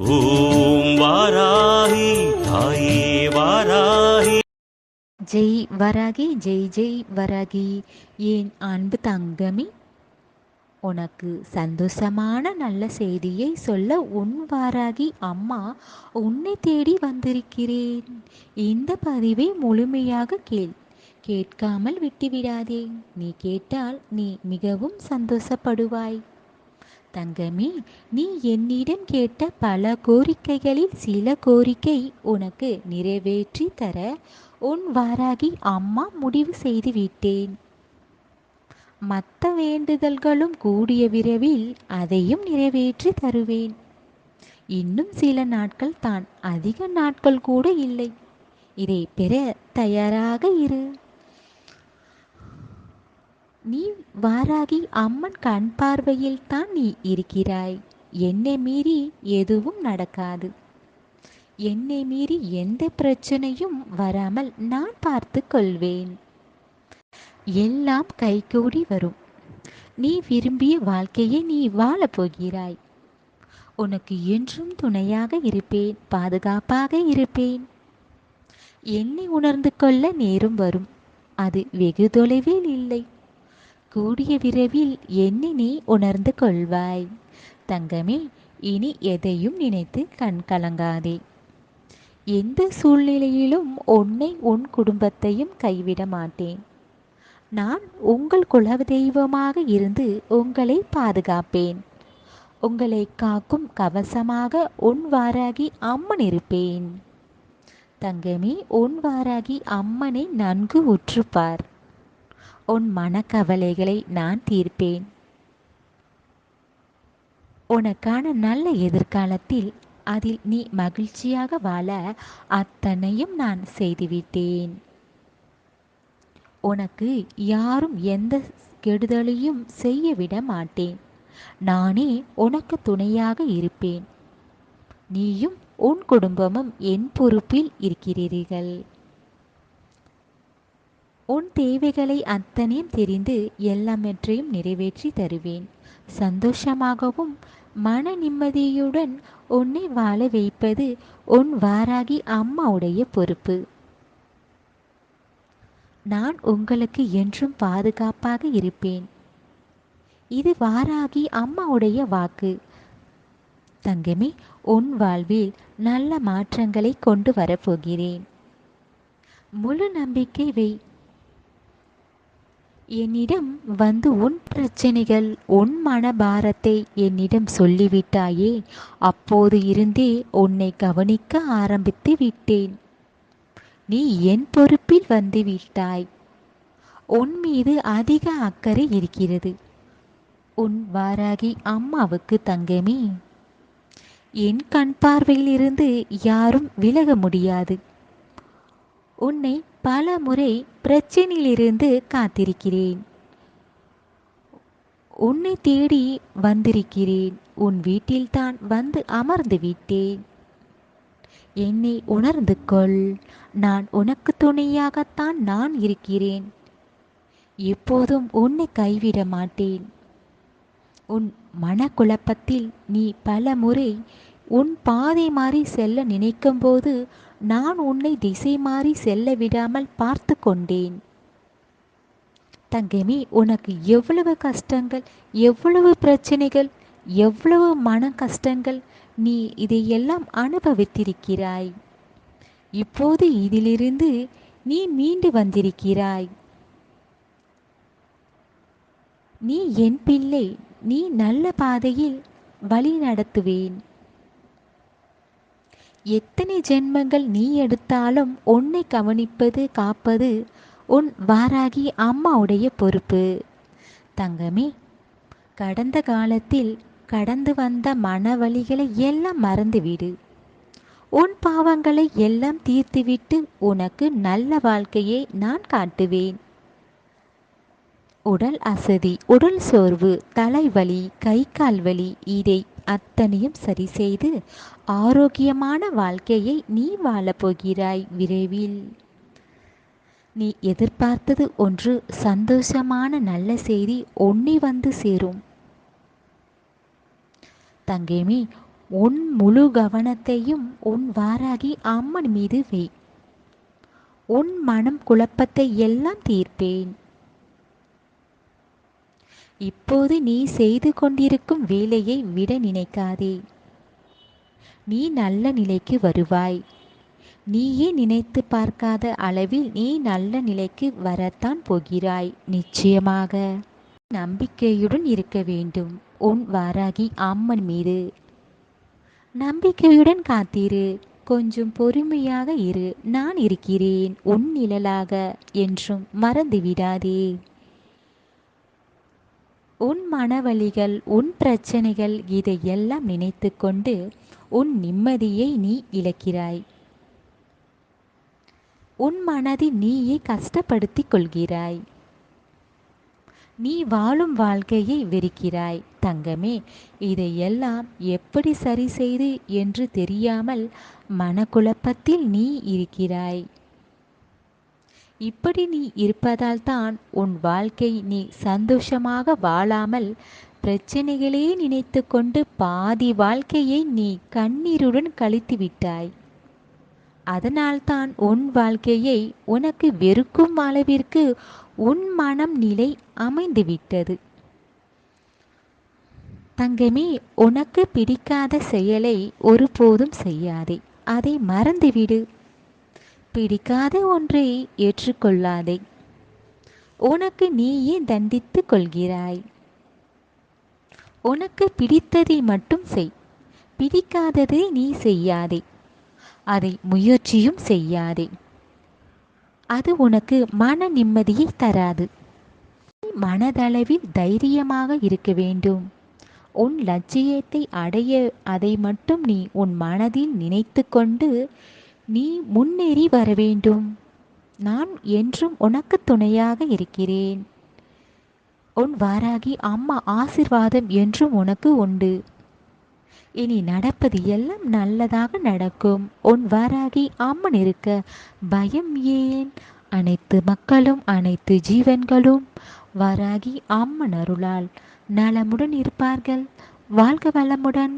ஓம் வாராகி தாயே வாராகி. ஜெய் வராகி ஜெய் ஜெய் வராகி. என் அன்பு தங்கமி? உனக்கு சந்தோஷமான நல்ல செய்தியை சொல்ல உன் வாராகி அம்மா உன்னை தேடி வந்திருக்கிறேன். இந்த பதிவை முழுமையாக கேள். கேட்காமல் விட்டுவிடாதே. நீ கேட்டால் நீ மிகவும் சந்தோஷப்படுவாய். தங்கமே நீ என்னிடம் கேட்ட பல கோரிக்கைகளில் சில கோரிக்கை உனக்கு நிறைவேற்றி தர உன் வாராகி அம்மா முடிவு செய்து விட்டேன். மற்ற வேண்டுதல்களும் கூடிய விரைவில் அதையும் நிறைவேற்றி தருவேன். இன்னும் சில நாட்கள் தான் அதிக நாட்கள் கூட இல்லை. இதை பெற தயாராக இரு. நீ வாராகி அம்மன் கண் பார்வையில் தான் நீ இருக்கிறாய். என்னை மீறி எதுவும் நடக்காது. என்னை மீறி எந்த பிரச்சனையும் வராமல் நான் பார்த்து கொள்வேன். எல்லாம் கைகூடி வரும். நீ விரும்பிய வாழ்க்கையை நீ வாழப் போகிறாய். உனக்கு என்றும் துணையாக இருப்பேன் பாதுகாப்பாக இருப்பேன். என்னை உணர்ந்து கொள்ள நேரம் வரும். அது வெகு தொலைவில் இல்லை. கூடிய விரைவில் என்னை நீ உணர்ந்து கொள்வாய். தங்கமே இனி எதையும் நினைத்து கண் கலங்காதே. எந்த சூழ்நிலையிலும் உன்னை உன் குடும்பத்தையும் கைவிட மாட்டேன். நான் உங்கள் குலதெய்வமாக இருந்து உங்களை பாதுகாப்பேன். உங்களை காக்கும் கவசமாக உன் வாராகி அம்மன் இருப்பேன். தங்கமே உன் வாராகி அம்மனை நன்கு உற்றுப்பார். உன் மனக்கவலைகளை நான் தீர்ப்பேன். உனக்கான நல்ல எதிர்காலத்தில் அதில் நீ மகிழ்ச்சியாக வாழ அத்தனையும் நான் செய்துவிட்டேன். உனக்கு யாரும் எந்த கெடுதலையும் செய்யவிட மாட்டேன். நானே உனக்கு துணையாக இருப்பேன். நீயும் உன் குடும்பமும் என் பொறுப்பில் இருக்கிறீர்கள். உன் தேவைகளை அத்தனையும் தெரிந்து எல்லாவற்றையும் நிறைவேற்றி தருவேன். சந்தோஷமாகவும் மன நிம்மதியுடன் உன்னை வாழ வைப்பது உன் வாராகி அம்மாவுடைய பொறுப்பு. நான் உங்களுக்கு என்றும் பாதுகாப்பாக இருப்பேன். இது வாராகி அம்மாவுடைய வாக்கு. தங்கமே உன் வாழ்வில் நல்ல மாற்றங்களை கொண்டு வரப்போகிறேன். முழு நம்பிக்கை வை என்னிடம் வந்து உன் பிரச்சனைகள் உன் மனபாரத்தை என்னிடம் சொல்லிவிட்டாயே அப்போது இருந்தே உன்னை கவனிக்க ஆரம்பித்து விட்டேன். நீ என் பொறுப்பில் வந்து விட்டாய். உன் மீது அதிக அக்கறை இருக்கிறது. உன் வாராகி அம்மாவுக்கு தங்கமே. என் கண் பார்வையிலிருந்து யாரும் விலக முடியாது. உன்னை பல முறை பிரச்சனையிலிருந்து காத்திருக்கிறேன். உன்னை தேடி வந்திருக்கிறேன். உன் வீட்டில்தான் வந்து அமர்ந்து விட்டேன். என்னை உணர்ந்து கொள். நான் உனக்கு துணையாகத்தான் நான் இருக்கிறேன். எப்போதும் உன்னை கைவிட மாட்டேன். உன் மனக்குழப்பத்தில் நீ பல முறை உன் பாதை மாறி செல்ல நினைக்கும்போது நான் உன்னை திசை மாறி செல்ல விடாமல் பார்த்து கொண்டேன். தங்கமே உனக்கு எவ்வளவு கஷ்டங்கள் எவ்வளவு பிரச்சனைகள் எவ்வளவு மன கஷ்டங்கள் நீ இதையெல்லாம் அனுபவித்திருக்கிறாய். இப்போது இதிலிருந்து நீ மீண்டு வந்திருக்கிறாய். நீ என் பிள்ளை நீ நல்ல பாதையில் வழி நடத்துவேன். எத்தனை ஜென்மங்கள் நீ எடுத்தாலும் உன்னை கவனிப்பது காப்பது உன் வாராகி அம்மாவுடைய பொறுப்பு. தங்கமே கடந்த காலத்தில் கடந்து வந்த மனவழிகளை எல்லாம் மறந்துவிடு. உன் பாவங்களை எல்லாம் தீர்த்துவிட்டு உனக்கு நல்ல வாழ்க்கையை நான் காட்டுவேன். உடல் அசதி உடல் சோர்வு தலைவலி கை கால் வலி இதை அத்தனையும் சரி செய்து ஆரோக்கியமான வாழ்க்கையை நீ வாழப்போகிறாய் விரைவில். நீ எதிர்பார்த்தது ஒன்று சந்தோஷமான நல்ல செய்தி ஒன்னி வந்து சேரும். தங்கேமி உன் முழு கவனத்தையும் உன் வாராகி அம்மன் மீது வை. உன் மனம் குழப்பத்தை எல்லாம் தீர்ப்பேன். இப்போது நீ செய்து கொண்டிருக்கும் வேலையை விட நினைக்காதே. நீ நல்ல நிலைக்கு வருவாய். நீயே நினைத்து பார்க்காத அளவில் நீ நல்ல நிலைக்கு வரத்தான் போகிறாய். நிச்சயமாக நம்பிக்கையுடன் இருக்க வேண்டும். உன் வாராகி அம்மன் மீது. நம்பிக்கையுடன் காத்திரு. கொஞ்சம் பொறுமையாக இரு. நான் இருக்கிறேன். உன் நிழலாக என்றும் மறந்து விடாதே உன் மனவழிகள் உன் பிரச்சனைகள் இதையெல்லாம் நினைத்து கொண்டு உன் நிம்மதியை நீ இழக்கிறாய். உன் மனதை நீயே கஷ்டப்படுத்திக் கொள்கிறாய். நீ வாழும் வாழ்க்கையை வெறுக்கிறாய். தங்கமே இதையெல்லாம் எப்படி சரி செய்து என்று தெரியாமல் மனக்குழப்பத்தில் நீ இருக்கிறாய். இப்படி நீ இருப்பதால் தான் உன் வாழ்க்கை நீ சந்தோஷமாக வாழாமல் பிரச்சனைகளே நினைத்து கொண்டு பாதி வாழ்க்கையை நீ கண்ணீருடன் கழித்து விட்டாய். அதனால்தான் உன் வாழ்க்கையை உனக்கு வெறுக்கும் அளவிற்கு உன் மனம் நிலை அமைந்துவிட்டது தங்கமே உனக்கு பிடிக்காத செயலை ஒருபோதும் செய்யாதே. அதை மறந்துவிடு. பிடிக்காத ஒன்றை ஏற்றுக்கொள்ளாதே. உனக்கு நீயே தண்டித்து கொள்கிறாய். உனக்கு பிடித்ததை மட்டும் செய். பிடிக்காததை நீ செய்யாதே. அதை முயற்சியும் செய்யாதே. அது உனக்கு மன நிம்மதியை தராது. மனதளவில் தைரியமாக இருக்க வேண்டும். உன் லட்சியத்தை அடைய அதை மட்டும் நீ உன் மனதில் நினைத்து கொண்டு நீ முன்னேறி வர வேண்டும். நான் என்றும் உனக்கு துணையாக இருக்கிறேன். உன் வாராகி அம்மா ஆசிர்வாதம் என்றும் உனக்கு உண்டு. இனி நடப்பது எல்லாம் நல்லதாக நடக்கும். உன் வாராகி அம்மன் இருக்க பயம் ஏன்? அனைத்து மக்களும் அனைத்து ஜீவன்களும் வாராகி அம்மன் அருளால் நலமுடன் இருப்பார்கள். வாழ்க வளமுடன்.